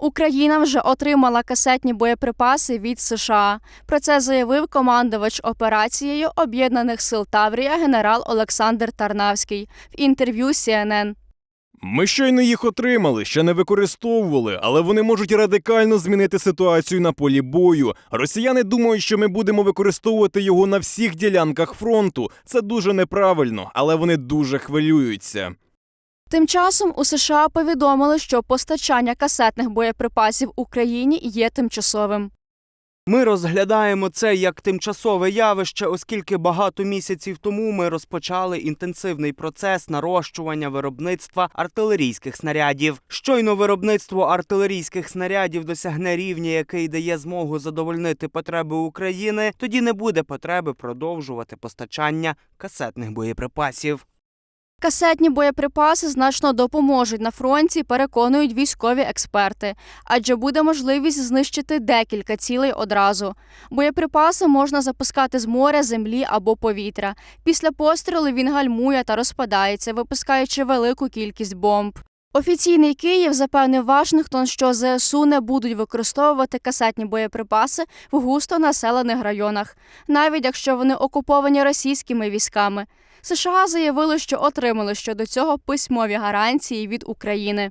Україна вже отримала касетні боєприпаси від США. Про це заявив командувач операцією Об'єднаних сил Таврія генерал Олександр Тарнавський в інтерв'ю CNN. Ми щойно їх отримали, ще не використовували, але вони можуть радикально змінити ситуацію на полі бою. Росіяни думають, що ми будемо використовувати його на всіх ділянках фронту. Це дуже неправильно, але вони дуже хвилюються. Тим часом у США повідомили, що постачання касетних боєприпасів Україні є тимчасовим. Ми розглядаємо це як тимчасове явище, оскільки багато місяців тому ми розпочали інтенсивний процес нарощування виробництва артилерійських снарядів. Щойно виробництво артилерійських снарядів досягне рівня, який дає змогу задовольнити потреби України, тоді не буде потреби продовжувати постачання касетних боєприпасів. Касетні боєприпаси значно допоможуть на фронті, переконують військові експерти, адже буде можливість знищити декілька цілей одразу. Боєприпаси можна запускати з моря, землі або повітря. Після пострілу він гальмує та розпадається, випускаючи велику кількість бомб. Офіційний Київ запевнив Вашингтон, що ЗСУ не будуть використовувати касетні боєприпаси в густо населених районах, навіть якщо вони окуповані російськими військами. США заявили, що отримали щодо цього письмові гарантії від України.